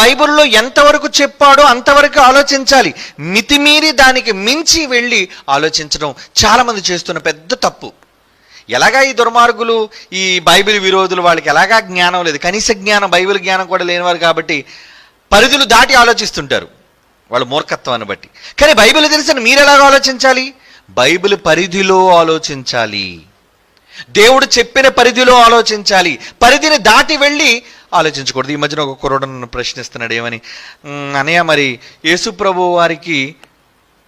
బైబిల్లో ఎంతవరకు చెప్పాడో అంతవరకు ఆలోచించాలి. మితిమీరి దానికి మించి వెళ్ళి ఆలోచించడం చాలామంది చేస్తున్న పెద్ద తప్పు. ఎలాగా ఈ దుర్మార్గులు ఈ బైబిల్ విరోధులు వాళ్ళకి ఎలాగా జ్ఞానం లేదు. కనీస జ్ఞానం బైబిల్ జ్ఞానం కూడా లేనివారు కాబట్టి పరిధులు దాటి ఆలోచిస్తుంటారు. వాళ్ళ మూర్ఖత్వాన్ని బట్టి. కానీ బైబిల్ తెలిసిన మీరు ఎలాగ ఆలోచించాలి? బైబిల్ పరిధిలో ఆలోచించాలి. దేవుడు చెప్పిన పరిధిలో ఆలోచించాలి. పరిధిని దాటి వెళ్ళి ఆలోచించకూడదు. ఈ మధ్యన ఒక కుర్రోడు నన్ను ప్రశ్నిస్తున్నాడు ఏమని? అనయ్య మరి యేసు ప్రభు వారికి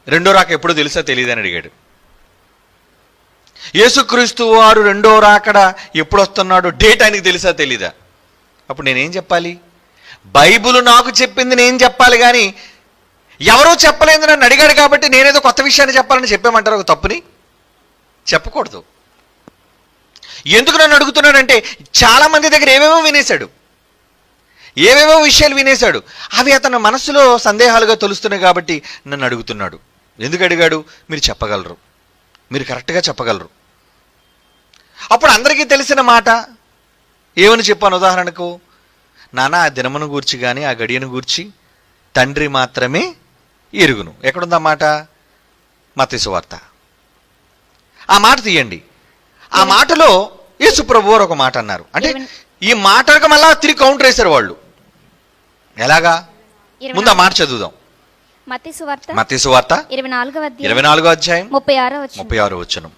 రెండో రాక ఎప్పుడో తెలుసా తెలియదని అడిగాడు. యేసుక్రీస్తు వారు రెండో రాకడ ఎప్పుడు వస్తున్నాడు డేట్ ఆయనకి తెలుసా తెలీదా? అప్పుడు నేనేం చెప్పాలి? బైబిల్ నాకు చెప్పింది నేను చెప్పాలి కానీ ఎవరో చెప్పలేదు నన్ను అడిగాడు కాబట్టి నేనేదో కొత్త విషయాన్ని చెప్పాలని చెప్పామంటారు ఒక తప్పుని? చెప్పకూడదు. ఎందుకు నన్ను అడుగుతున్నాడంటే చాలా మంది దగ్గర ఏమేమో వినేశాడు. ఏవేవో విషయాలు వినేశాడు. అవి అతని మనసులో సందేహాలుగా తొలుస్తున్నాయి కాబట్టి నన్ను అడుగుతున్నాడు. ఎందుకు అడిగాడు? మీరు చెప్పగలరు. మీరు కరెక్ట్గా చెప్పగలరు. అప్పుడు అందరికీ తెలిసిన మాట ఏమని చెప్పాను ఉదాహరణకు? నాన్న ఆ దినమును గూర్చి కానీ ఆ గడియను గూర్చి తండ్రి మాత్రమే ఎరుగును. ఎక్కడుందా మాట? మతేసు వార్త. ఆ మాట తీయండి. ఆ మాటలో యేసు ప్రభు వారు ఒక మాట అన్నారు. అంటే ఈ మాటలకు మళ్ళా తిరిగి కౌంటర్ వేశారు వాళ్ళు. ఎలాగా? ముందు ఆ మాట చదువుదాం. ఇరవై నాలుగో అధ్యాయం ముప్పై ఆరో వచ్చిన ముప్పై ఆరు వచ్చను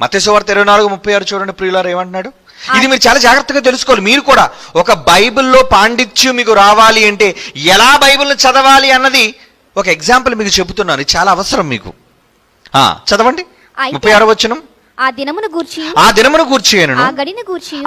మతేసు వార్త ఇరవై నాలుగు ముప్పై ఆరు చూడండి ప్రియులారు ఏమంటున్నాడు? ఇది మీరు చాలా జాగ్రత్తగా తెలుసుకోవాలి. మీరు కూడా ఒక బైబిల్లో పాండిత్యం మీకు రావాలి అంటే ఎలా బైబిల్ని చదవాలి అన్నది ఒక ఎగ్జాంపుల్ మీకు చెబుతున్నాను. చాలా అవసరం మీకు. చదవండి. ముప్పై ఆరు వచనం. ఆ దినమును గూర్చి ఆ దినమును ఆ గూర్చి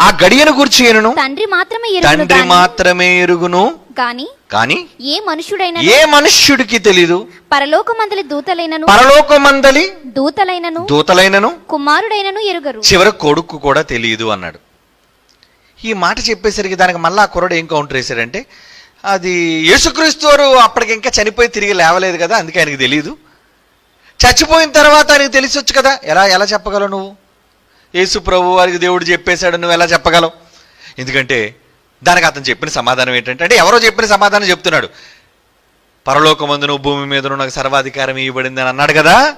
ఆ గడియను గూర్చేయను తండ్రి మాత్రమే తండ్రి మాత్రమే ఎరుగును గాని కానీ ఏ మనుషుడైన ఏ మనుష్యుడికి తెలీదు? పరలోకమందలి దూతలైనను? పరలోకమందలి దూతలైనను? దూతలైనను? కుమారుడైనను ఎరుగరు. చివరి కొడుకు కూడా తెలియదు అన్నాడు. ఈ మాట చెప్పేసరికి దానికి మళ్ళా ఆ కుర్రడు ఏం కౌంటర్ వేశాడంటే అది యేసుక్రీస్తు వారు అప్పటికి ఇంకా చనిపోయి తిరిగి లేవలేదు కదా అందుకే ఆయనకి తెలియదు చచ్చిపోయిన తర్వాత ఆయనకి తెలిసొచ్చు కదా ఎలా ఎలా చెప్పగలవు నువ్వు? యేసు ప్రభు వారికి దేవుడు చెప్పేశాడు నువ్వు ఎలా చెప్పగలవు? ఎందుకంటే దానికి అతను చెప్పిన సమాధానం ఏంటంటే అంటే ఎవరో చెప్పిన సమాధానం చెప్తున్నాడు. పరలోకమందును భూమి మీదను నాకు సర్వాధికారం ఇవ్వబడింది అని అన్నాడు కదా.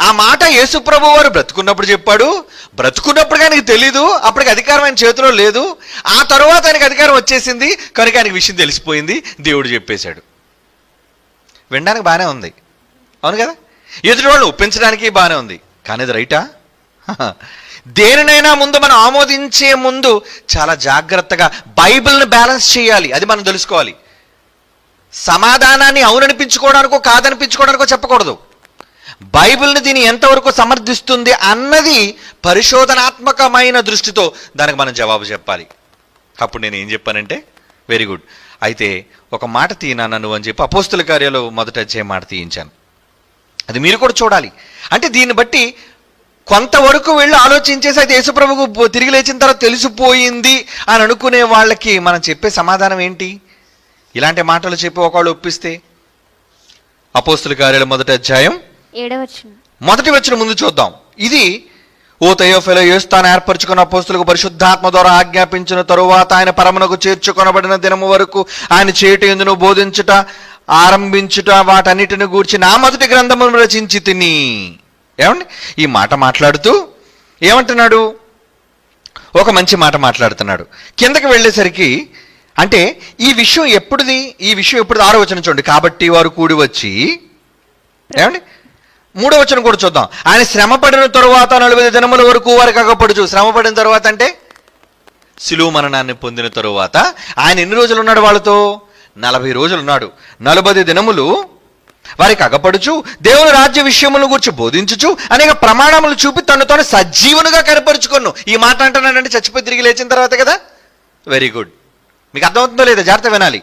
ఆ మాట యేసుప్రభు వారు బ్రతుకున్నప్పుడు చెప్పాడు. బ్రతుకున్నప్పుడు ఆయనకి తెలీదు. అప్పటికి అధికారం ఆయన చేతిలో లేదు. ఆ తరువాత ఆయనకి అధికారం వచ్చేసింది. కనుక ఆయనకి విషయం తెలిసిపోయింది. దేవుడు చెప్పేశాడు. వినడానికి బాగానే ఉంది. అవును కదా? ఎదుటి వాళ్ళు ఒప్పించడానికి బాగానే ఉంది. కానీ అది రైటా? దేనినైనా ముందు మనం ఆమోదించే ముందు చాలా జాగ్రత్తగా బైబిల్ని బ్యాలెన్స్ చేయాలి. అది మనం తెలుసుకోవాలి. సమాధానాన్ని అవుననిపించుకోవడానికో కాదనిపించుకోవడానికో చెప్పకూడదు. బైబిల్ని దీన్ని ఎంతవరకు సమర్థిస్తుంది అన్నది పరిశోధనాత్మకమైన దృష్టితో దానికి మనం జవాబు చెప్పాలి. అప్పుడు నేను ఏం చెప్పానంటే వెరీ గుడ్. అయితే ఒక మాట తీయనా నువ్వు అని చెప్పి అపోస్తుల కార్యాలు మొదట వచ్చే మాట తీయించాను. అది మీరు కూడా చూడాలి. అంటే దీన్ని బట్టి కొంతవరకు వెళ్ళి ఆలోచించేసి అయితే యేసుప్రభుకు తిరిగి లేచిన తర్వాత తెలిసిపోయింది అని అనుకునే వాళ్ళకి మనం చెప్పే సమాధానం ఏంటి? ఇలాంటి మాటలు చెప్పి ఒకళ్ళు ఒప్పిస్తే. అపోస్తుల కార్యాలు మొదటి అధ్యాయం మొదటి వచ్చిన ముందు చూద్దాం. ఇది ఓ తయోఫెలో తాను ఏర్పరచుకున్న అపోస్తులకు పరిశుద్ధాత్మ ద్వారా ఆజ్ఞాపించిన తరువాత ఆయన పరమునకు చేర్చుకొనబడిన దినము వరకు ఆయన చేటు ఎందును బోధించుట ఆరంభించుట వాటన్నిటిని గూర్చి నా మొదటి గ్రంథమును రచించి తిని. ఏమండి? ఈ మాట మాట్లాడుతూ ఏమంటున్నాడు? ఒక మంచి మాట మాట్లాడుతున్నాడు. కిందకి వెళ్ళేసరికి అంటే ఈ విషయం ఎప్పుడుది? ఈ విషయం ఎప్పుడు ఆరో వచ్చిన చూడండి. కాబట్టి వారు కూడి వచ్చి ఏమండి? మూడో వచనం కూడా చూద్దాం. ఆయన శ్రమ పడిన తరువాత నలభై దినముల వరకు వారికి అగపడుచు. శ్రమ పడిన తర్వాత అంటే? సిలువు మరణాన్ని పొందిన తరువాత. ఆయన ఎన్ని రోజులు ఉన్నాడు వాళ్ళతో? నలభై రోజులు ఉన్నాడు. నలభై దినములు వారికి అగపడుచు దేవుని రాజ్య విషయములను గురించి బోధించుచు అనేక ప్రమాణములు చూపి తను తాను సజీవునుగా కనపరుచుకున్నాను ఈ మాట అంటున్నాడంటే చచ్చిపోయి తిరిగి లేచిన తర్వాత కదా? వెరీ గుడ్ మీకు అర్థమవుతుందో లేదా జాగ్రత్త వినాలి.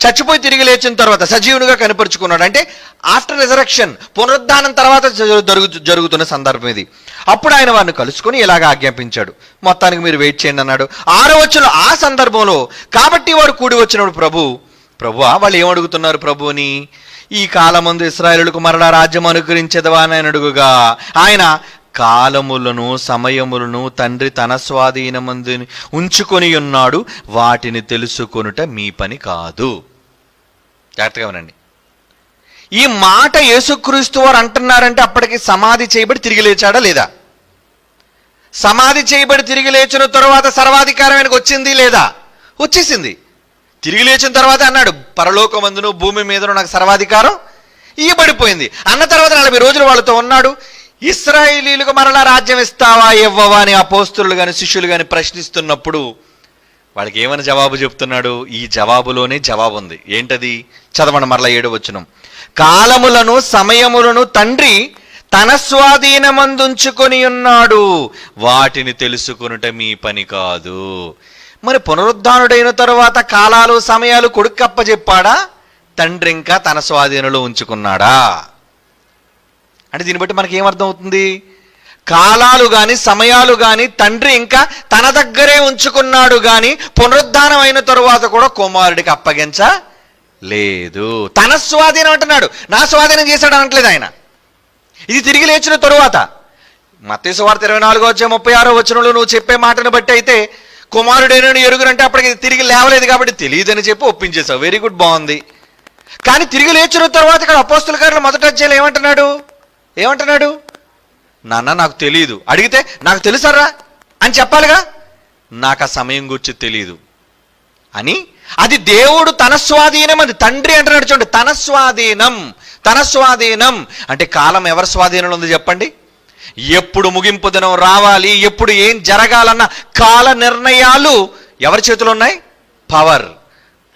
చచ్చిపోయి తిరిగి లేచిన తర్వాత సజీవునిగా కనపరుచుకున్నాడు. అంటే ఆఫ్టర్ రిజరక్షన్ పునరుద్ధానం తర్వాత జరుగు జరుగుతున్న సందర్భం ఇది. అప్పుడు ఆయన వారిని కలుసుకొని ఇలాగ ఆజ్ఞాపించాడు. మొత్తానికి మీరు వెయిట్ చేయండి అన్నాడు. ఆరో వచ్చిన ఆ సందర్భంలో కాబట్టి వారు కూడి వచ్చినప్పుడు ప్రభు ప్రభువా వాళ్ళు ఏమడుగుతున్నారు ప్రభుని ఈ కాలమందు ఇస్రాయేలులకు మరలా రాజ్యం అనుగ్రహించదవా అని ఆయన అడుగుగా ఆయన కాలములను సమయములను తండ్రి తన స్వాధీనమందు ఉంచుకొని ఉన్నాడు వాటిని తెలుసుకొనుట మీ పని కాదు. జాగ్రత్తగా వినండి. ఈ మాట యేసుక్రీస్తు వారు అంటున్నారంటే అప్పటికి సమాధి చేయబడి తిరిగి లేచాడా లేదా? సమాధి చేయబడి తిరిగి లేచిన తర్వాత సర్వాధికారం ఆయనకు వచ్చింది లేదా? వచ్చేసింది. తిరిగి లేచిన తర్వాత అన్నాడు పరలోకమందును భూమి మీదను నాకు సర్వాధికారం ఇయ్యబడిపోయింది అన్న తర్వాత నలభై రోజులు వాళ్ళతో ఉన్నాడు. ఇస్రాయేలీలకు మరలా రాజ్యం ఇస్తావా ఇవ్వవా అని అపోస్తులు కానీ శిష్యులు కానీ ప్రశ్నిస్తున్నప్పుడు వాళ్ళకి ఏమని జవాబు చెప్తున్నాడు? ఈ జవాబులోనే జవాబు ఉంది. ఏంటది? చదవండి మరలా ఏడు వచనం. కాలములను సమయములను తండ్రి తన స్వాధీనమందుంచుకొని ఉన్నాడు. వాటిని తెలుసుకొనుట మీ పని కాదు. మరి పునరుద్ధానుడైన తరువాత కాలాలు సమయాలు కొడుక్కప్ప చెప్పాడా తండ్రి ఇంకా తన స్వాధీనంలో ఉంచుకున్నాడా? అంటే దీన్ని బట్టి మనకి ఏమర్థం అవుతుంది కాలాలు గాని సమయాలు గాని తండ్రి ఇంకా తన దగ్గరే ఉంచుకున్నాడు గాని పునరుద్ధానం అయిన తరువాత కూడా కుమారుడికి అప్పగించ లేదు. తన స్వాధీనం అంటున్నాడు. నా స్వాధీనం చేశాడు అనట్లేదు ఆయన. ఇది తిరిగి లేచిన తరువాత. మత్తేసు వార్త ఇరవై నాలుగో వచ్చే ముప్పై ఆరో వచనంలో నువ్వు చెప్పే మాటను బట్టి అయితే కుమారుడైన ఎరుగురంటే అప్పటికి తిరిగి లేవలేదు కాబట్టి తెలియదని చెప్పి ఒప్పించేశావు. వెరీ గుడ్ బాగుంది. కానీ తిరిగి లేచిన తర్వాత ఇక్కడ అపోస్తుల గారు మొదట అధ్యాయులు ఏమంటున్నాడు? ఏమంటున్నాడు? నాన్న నాకు తెలియదు అడిగితే నాకు తెలుసారా? అని చెప్పాలిగా? నాకు ఆ సమయం గురించి తెలియదు అని అది దేవుడు తన స్వాధీనం అది. తండ్రి అంటున్నాడు చూడండి తన స్వాధీనం తన స్వాధీనం. అంటే కాలం ఎవరి స్వాధీనంలో ఉంది చెప్పండి? ఎప్పుడు ముగింపు దినం రావాలి ఎప్పుడు ఏం జరగాలన్న కాల నిర్ణయాలు ఎవరి చేతిలో ఉన్నాయి? పవర్.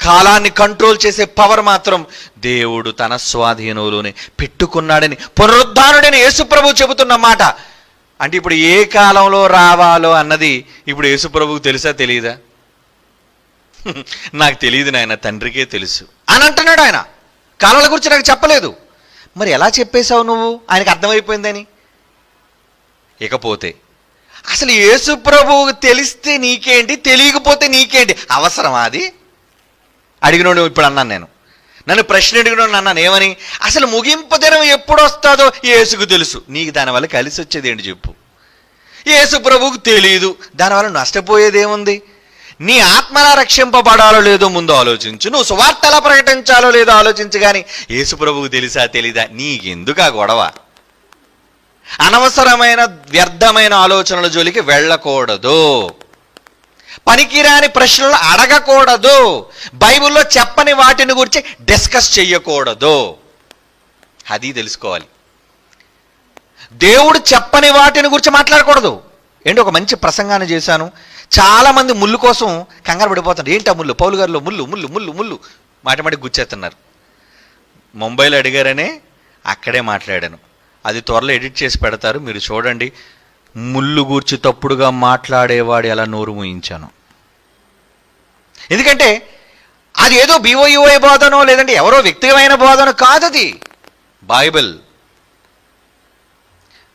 కాలాన్ని కంట్రోల్ చేసే పవర్ మాత్రం దేవుడు తన స్వాధీనంలోనే పెట్టుకున్నాడని పునరుద్ధానుడని యేసుప్రభు చెబుతున్న మాట. అంటే ఇప్పుడు ఏ కాలంలో రావాలో అన్నది ఇప్పుడు యేసుప్రభుకు తెలుసా తెలియదా నాకు తెలియదు నాయన తండ్రికే తెలుసు. అని అంటున్నాడు ఆయన. కాలాల గురించి నాకు చెప్పలేదు. మరి ఎలా చెప్పేశావు నువ్వు? ఆయనకు అర్థమైపోయిందని? ఇకపోతే. అసలు యేసుప్రభువుకి తెలిస్తే నీకేంటి? తెలియకపోతే నీకేంటి? అవసరమా అది? అడిగినోడు ఇప్పుడు అన్నాను నేను. నన్ను ప్రశ్న అడిగినోడు అన్నాను. ఏమని? అసలు ముగింపు దినం ఎప్పుడు వస్తుందో యేసుకు తెలుసు. నీకు దానివల్ల కలిసి వచ్చేది ఏంటి చెప్పు. యేసు ప్రభువుకు తెలియదు దానివల్ల నష్టపోయేదేముంది? నీ ఆత్మలా రక్షింపబడాలో లేదో ముందు ఆలోచించు. నువ్వు సువార్త ఎలా ప్రకటించాలో లేదో ఆలోచించు కానీ యేసు ప్రభువుకు తెలుసా తెలీదా? నీకెందుకు ఆ గొడవ? అనవసరమైన వ్యర్థమైన ఆలోచనల జోలికి వెళ్ళకూడదు. పనికిరాని ప్రశ్నలు అడగకూడదు. బైబిల్లో చెప్పని వాటిని గురించి డిస్కస్ చెయ్యకూడదు. అది తెలుసుకోవాలి. దేవుడు చెప్పని వాటిని గురించి మాట్లాడకూడదు. ఏంటి ఒక మంచి ప్రసంగాన్ని చేశాను. చాలా మంది ముళ్ళు కోసం కంగారు పడిపోతారు. ఏంటా ముళ్ళు? పౌలు గారిలో ముళ్ళు ముళ్ళు ముళ్ళు ముళ్ళు. మాటి గుచ్చేస్తున్నారు. ముంబైలో అడిగారనే అక్కడే మాట్లాడాను. అది త్వరలో ఎడిట్ చేసి పెడతారు. మీరు చూడండి. ముళ్ళు గూర్చి తప్పుడుగా మాట్లాడేవాడు ఎలా నోరు మూయించాను. ఎందుకంటే అది ఏదో బిఓయుఐ బోధనో లేదంటే ఎవరో వ్యక్తిగతమైన బోధన అది బైబిల్.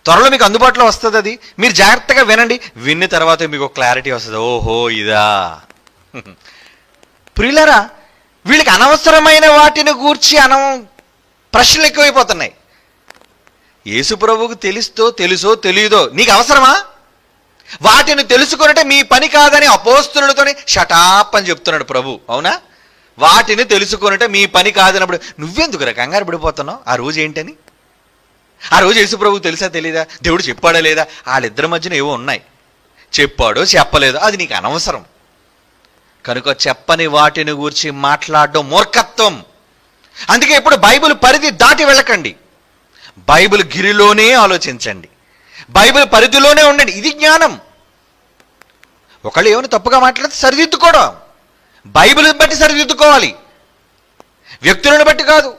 త్వరలో మీకు అందుబాటులో వస్తుంది అది మీరు జాగ్రత్తగా వినండి. విన్న తర్వాత మీకు క్లారిటీ వస్తుంది. ఓహో ఇదా. ప్రియులరా వీళ్ళకి అనవసరమైన వాటిని గూర్చి అనం ప్రశ్నలు ఎక్కువైపోతున్నాయి. యేసుప్రభువుకు తెలుస్తో తెలుసో తెలియదో నీకు అవసరమా? వాటిని తెలుసుకునటే మీ పని కాదని అపోస్తులతోని షటాప్ అని చెప్తున్నాడు ప్రభు. అవునా? వాటిని తెలుసుకునటే మీ పని కాదన్నప్పుడు నువ్వెందుకురా కంగారు పడిపోతున్నావు? ఆ రోజు ఏంటని? ఆ రోజు యేసుప్రభువు తెలుసా తెలియదా దేవుడు చెప్పాడా లేదా? వాళ్ళిద్దరి మధ్యన ఏవో ఉన్నాయి. చెప్పాడో చెప్పలేదో అది నీకు అనవసరం. కనుక చెప్పని వాటిని గురించి మాట్లాడడం మూర్ఖత్వం. అందుకే ఇప్పుడు బైబిల్ పరిధి దాటి వెళ్ళకండి. బైబిల్ గిరిలోనే ఆలోచించండి. బైబిల్ పరిధిలోనే ఉండండి. ఇది జ్ఞానం. ఒకళ్ళు ఏమైనా తప్పుగా మాట్లాడితే సరిదిద్దుకోవడం. బైబిల్ బట్టి సరిదిద్దుకోవాలి. వ్యక్తులను బట్టి కాదు.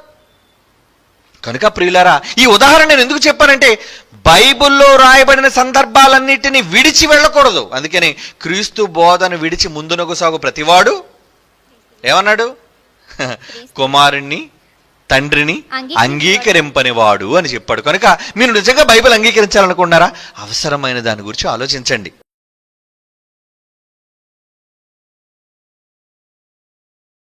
కనుక ప్రియులారా ఈ ఉదాహరణ నేను ఎందుకు చెప్పానంటే బైబిల్లో రాయబడిన సందర్భాలన్నిటిని విడిచి వెళ్ళకూడదు. అందుకని క్రీస్తు బోధన విడిచి ముందునకు సాగు ప్రతివాడు ఏమన్నాడు? కుమారుణ్ణి తండ్రిని అంగీకరించేవాడు. అంగీకరింపని వాడు అని చెప్పాడు కనుక మీరు నిజంగా బైబిల్ అంగీకరించాలనుకున్నారా అవసరమైన దాని గురించి ఆలోచించండి